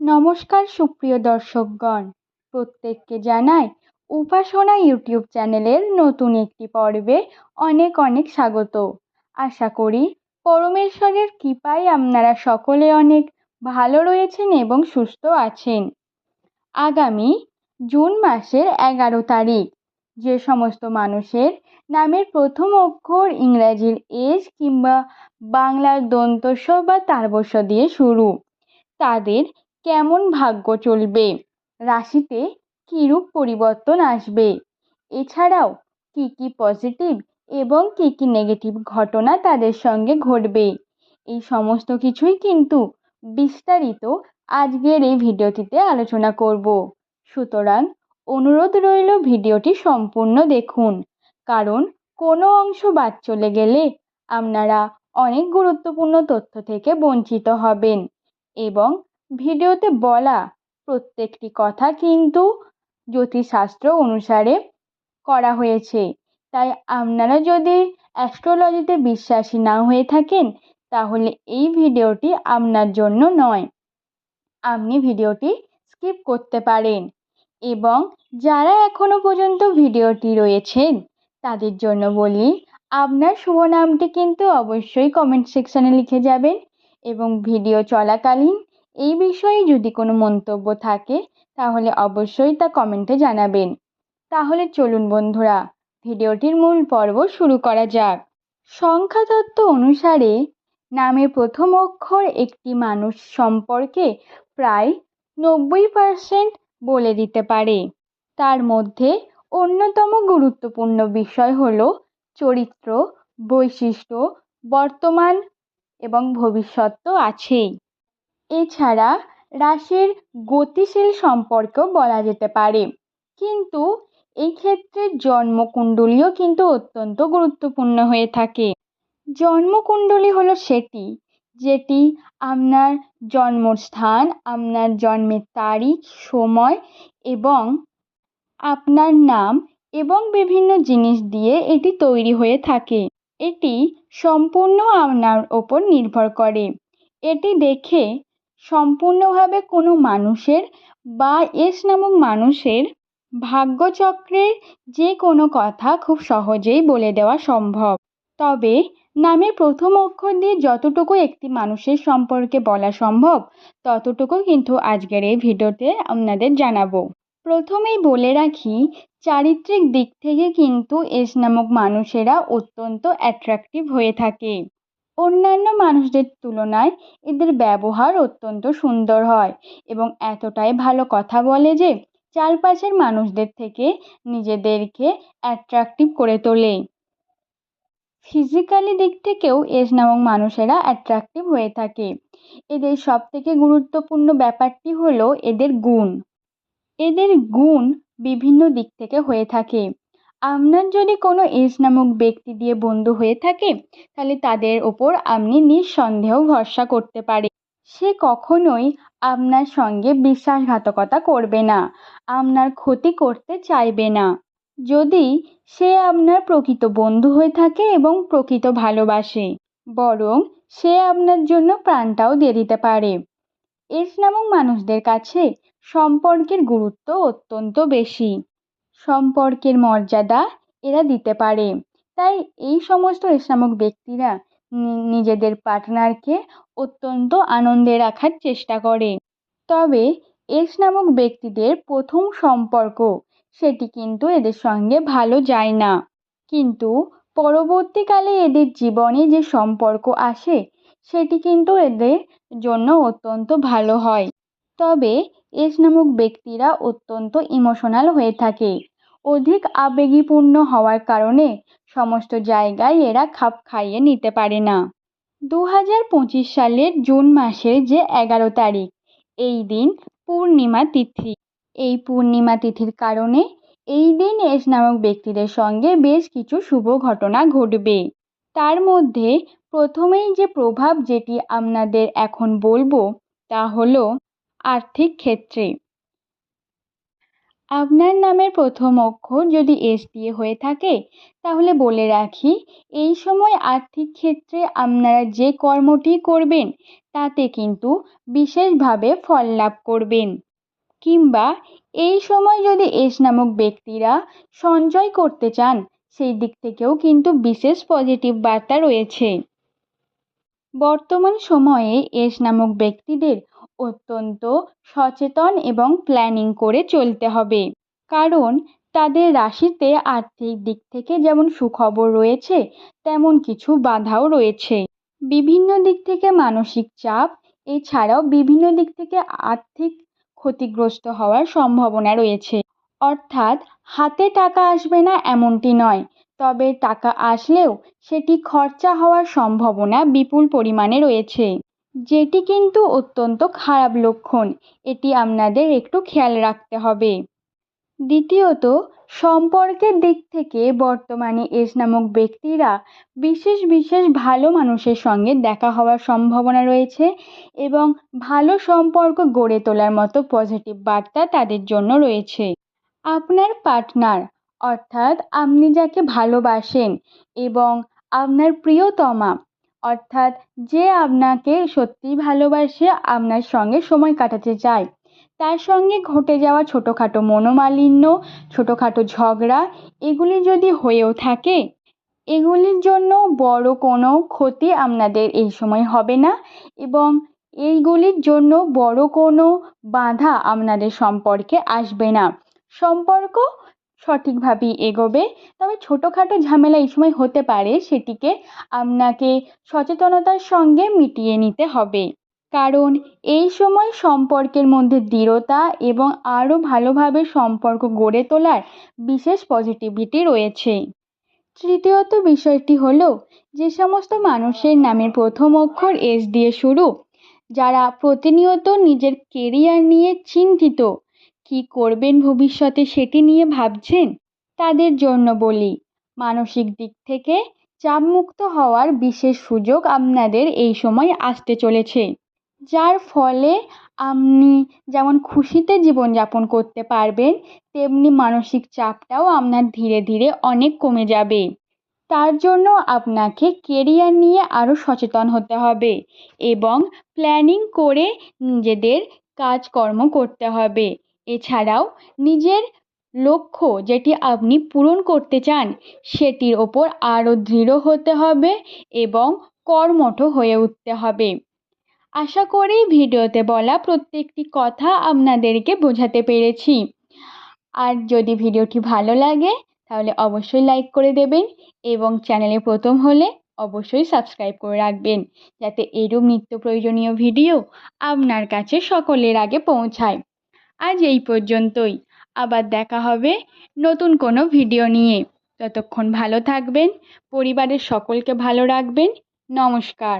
নমস্কার সুপ্রিয় দর্শকগণ। প্রত্যেককে জানাই উপাসনা ইউটিউব চ্যানেলের নতুন একটি পর্বে অনেক অনেক স্বাগত। আশা করি পরমেশ্বরের কৃপায় আপনারা সকলে অনেক ভালো রয়েছেন এবং সুস্থ আছেন। আগামী জুন মাসের এগারো তারিখ। যে সমস্ত মানুষের নামের প্রথম অক্ষর ইংরাজির এস কিংবা বাংলার দন্তস্ব বা তারবস্য দিয়ে শুরু। তাদের কেমন ভাগ্য চলবে? রাশিতে কীরূপ পরিবর্তন আসবে? এছাড়াও কী কী পজিটিভ এবং কী কী নেগেটিভ ঘটনা তাদের সঙ্গে ঘটবে? এই সমস্ত কিছুই কিন্তু বিস্তারিত আজকের এই ভিডিওটিতে আলোচনা করব। সুতরাং অনুরোধ রইল ভিডিওটি সম্পূর্ণ দেখুন। কারণ কোনো অংশ বাদ চলে গেলে আপনারা অনেক গুরুত্বপূর্ণ তথ্য থেকে বঞ্চিত হবেন এবং ভিডিওতে বলা প্রত্যেকটি কথা কিন্তু জ্যোতিষশাস্ত্র অনুসারে করা হয়েছে। তাই আপনারা যদি অ্যাস্ট্রোলজিতে বিশ্বাসী না হয়ে থাকেন, তাহলে এই ভিডিওটি আপনার জন্য নয়। আপনি ভিডিওটি স্কিপ করতে পারেন এবং যারা এখনও পর্যন্ত ভিডিওটি রয়েছেন, তাদের জন্য বলি, আপনার শুভ নামটি কিন্তু অবশ্যই কমেন্ট সেকশানে লিখে যাবেন এবং ভিডিও চলাকালীন এই বিষয়ে যদি কোনো মন্তব্য থাকে, তাহলে অবশ্যই তা কমেন্টে জানাবেন। তাহলে চলুন বন্ধুরা, ভিডিওটির মূল পর্ব শুরু করা যাক। সংখ্যাতত্ত্ব অনুসারে নামের প্রথম অক্ষর একটি মানুষ সম্পর্কে প্রায় নব্বই পার্সেন্ট বলে দিতে পারে। তার মধ্যে অন্যতম গুরুত্বপূর্ণ বিষয় হল চরিত্র, বৈশিষ্ট্য, বর্তমান এবং ভবিষ্যৎ তো আছেই। এছাড়া রাশির গতিশীল সম্পর্কেও বলা যেতে পারে। কিন্তু এই ক্ষেত্রে জন্মকুণ্ডলীও কিন্তু অত্যন্ত গুরুত্বপূর্ণ হয়ে থাকে। জন্মকুণ্ডলী হলো সেটি যেটি আপনার জন্মস্থান আপনার জন্মের তারিখ, সময় এবং আপনার নাম এবং বিভিন্ন জিনিস দিয়ে এটি তৈরি হয়ে থাকে। এটি সম্পূর্ণ আপনার ওপর নির্ভর করে। এটি দেখে সম্পূর্ণভাবে কোনো মানুষের বা এস নামক মানুষের ভাগ্যচক্রের যে কোনো কথা খুব সহজেই বলে দেওয়া সম্ভব। তবে নামের প্রথম অক্ষর দিয়ে যতটুকু একটি মানুষের সম্পর্কে বলা সম্ভব, ততটুকু কিন্তু আজকের এই ভিডিওতে আপনাদের জানাব। প্রথমেই বলে রাখি, চারিত্রিক দিক থেকে কিন্তু এস নামক মানুষেরা অত্যন্ত অ্যাট্রাকটিভ হয়ে থাকে। অন্যান্য মানুষদের তুলনায় এদের ব্যবহার অত্যন্ত সুন্দর হয় এবং এতটাই ভালো কথা বলে যে চারপাশের মানুষদের থেকে নিজেদেরকে অ্যাট্রাকটিভ করে তোলে। ফিজিক্যালি দিক থেকেও এস নামক মানুষেরা অ্যাট্রাকটিভ হয়ে থাকে। এদের সব থেকে গুরুত্বপূর্ণ ব্যাপারটি হলো এদের গুণ। এদের গুণ বিভিন্ন দিক থেকে হয়ে থাকে। আপনার যদি কোনো এস নামক ব্যক্তি দিয়ে বন্ধু হয়ে থাকে, তাহলে তাদের ওপর আপনি নিঃসন্দেহ ভরসা করতে পারেন সে কখনোই আপনার সঙ্গে বিশ্বাসঘাতকতা করবে না, আপনার ক্ষতি করতে চাইবে না। যদি সে আপনার প্রকৃত বন্ধু হয়ে থাকে এবং প্রকৃত ভালোবাসে, বরং সে আপনার জন্য প্রাণটাও দিয়ে দিতে পারে। এস নামক মানুষদের কাছে সম্পর্কের গুরুত্ব অত্যন্ত বেশি। সম্পর্কের মর্যাদা এরা দিতে পারে। তাই এই সমস্ত এস নামক ব্যক্তিরা নিজেদের পার্টনারকে অত্যন্ত আনন্দে রাখার চেষ্টা করে। তবে এস নামক ব্যক্তিদের প্রথম সম্পর্ক, সেটি কিন্তু এদের সঙ্গে ভালো যায় না। কিন্তু পরবর্তীকালে এদের জীবনে যে সম্পর্ক আসে, সেটি কিন্তু এদের জন্য অত্যন্ত ভালো হয়। তবে এস নামক ব্যক্তিরা অত্যন্ত ইমোশনাল হয়ে থাকে। অধিক আবেগীপূর্ণ হওয়ার কারণে সমস্ত জায়গায় এরা খাপ খাইয়ে নিতে পারে না। দু হাজার পঁচিশ সালের জুন মাসের যে এগারো তারিখ, এই দিন পূর্ণিমা তিথি। এই পূর্ণিমা তিথির কারণে এই দিন এস নামক ব্যক্তিদের সঙ্গে বেশ কিছু শুভ ঘটনা ঘটবে। তার মধ্যে প্রথমেই যে প্রভাব যেটি আপনাদের এখন বলব, তা হলো আর্থিক ক্ষেত্রে। আপনার নামের প্রথম অক্ষর যদি এস দিয়ে হয়ে থাকে, তাহলে বলে রাখি, এই সময় আর্থিক ক্ষেত্রে আপনারা যে কর্মটি করবেন, তাতে কিন্তু বিশেষভাবে ফল লাভ করবেন। কিংবা এই সময় যদি এস নামক ব্যক্তিরা সঞ্চয় করতে চান, সেই দিক থেকেও কিন্তু বিশেষ পজিটিভ বার্তা রয়েছে। বর্তমান সময়ে এস নামক ব্যক্তিদের অত্যন্ত সচেতন এবং প্ল্যানিং করে চলতে হবে। কারণ তাদের রাশিতে আর্থিক দিক থেকে যেমন সুখবর রয়েছে, তেমন কিছু বাধাও রয়েছে। বিভিন্ন দিক থেকে মানসিক চাপ, এছাড়াও বিভিন্ন দিক থেকে আর্থিক ক্ষতিগ্রস্ত হওয়ার সম্ভাবনা রয়েছে। অর্থাৎ হাতে টাকা আসবে না এমনটি নয়, তবে টাকা আসলেও সেটি খরচা হওয়ার সম্ভাবনা বিপুল পরিমাণে রয়েছে। যেটি কিন্তু অত্যন্ত খারাপ লক্ষণ। এটি আপনাদের একটু খেয়াল রাখতে হবে। দ্বিতীয়ত, সম্পর্কের দিক থেকে বর্তমানে এস নামক ব্যক্তিরা বিশেষ বিশেষ ভালো মানুষের সঙ্গে দেখা হওয়ার সম্ভাবনা রয়েছে এবং ভালো সম্পর্ক গড়ে তোলার মতো পজিটিভ বার্তা তাদের জন্য রয়েছে। আপনার পার্টনার, অর্থাৎ আপনি যাকে ভালোবাসেন এবং আপনার প্রিয়তমা অর্থাৎ যে আপনাকে সত্যিই ভালোবাসে, আপনার সঙ্গে সময় কাটাতে চায়। তার সঙ্গে ঘটে যাওয়া ছোটোখাটো মনোমালিন্য, ছোটোখাটো ঝগড়া, এগুলি যদি হয়েও থাকে, এগুলির জন্য বড় কোনো ক্ষতি আপনাদের এই সময় হবে না এবং এইগুলির জন্য বড় কোনো বাধা আপনাদের সম্পর্কে আসবে না। সম্পর্ক সঠিকভাবেই এগোবে। তবে ছোটোখাটো ঝামেলা এই সময় হতে পারে, সেটিকে আপনাকে সচেতনতার সঙ্গে মিটিয়ে নিতে হবে। কারণ এই সময় সম্পর্কের মধ্যে দৃঢ়তা এবং আরও ভালোভাবে সম্পর্ক গড়ে তোলার বিশেষ পজিটিভিটি রয়েছে। তৃতীয়ত বিষয়টি হলো, যে সমস্ত মানুষের নামের প্রথম অক্ষর এস দিয়ে শুরু, যারা প্রতিনিয়ত নিজের কেরিয়ার নিয়ে চিন্তিত কি করবেন ভবিষ্যতে সেটি নিয়ে ভাবছেন? তাদের জন্য বলি, মানসিক দিক থেকে চাপমুক্ত হওয়ার বিশেষ সুযোগ আপনাদের এই সময় আসতে চলেছে। যার ফলে আপনি যেমন খুশিতে জীবনযাপন করতে পারবেন, তেমনি মানসিক চাপটাও আপনার ধীরে ধীরে অনেক কমে যাবে। তার জন্য আপনাকে কেরিয়ার নিয়ে আরও সচেতন হতে হবে এবং প্ল্যানিং করে নিজেদের কাজকর্ম করতে হবে। এছাড়াও নিজের লক্ষ্য যেটি আপনি পূরণ করতে চান, সেটির ওপর আরও দৃঢ় হতে হবে এবং কর্মঠ হয়ে উঠতে হবে। আশা করি ভিডিওতে বলা প্রত্যেকটি কথা আপনাদেরকে বোঝাতে পেরেছি। আর যদি ভিডিওটি ভালো লাগে, তাহলে অবশ্যই লাইক করে দেবেন এবং চ্যানেলে প্রথম হলে অবশ্যই সাবস্ক্রাইব করে রাখবেন, যাতে এরূপ নিত্য প্রয়োজনীয় ভিডিও আপনার কাছে সকলের আগে পৌঁছায়। আজ এই পর্যন্তই। আবার দেখা হবে নতুন কোনো ভিডিও নিয়ে। ততক্ষণ ভালো থাকবেন, পরিবারের সকলকে ভালো রাখবেন। নমস্কার।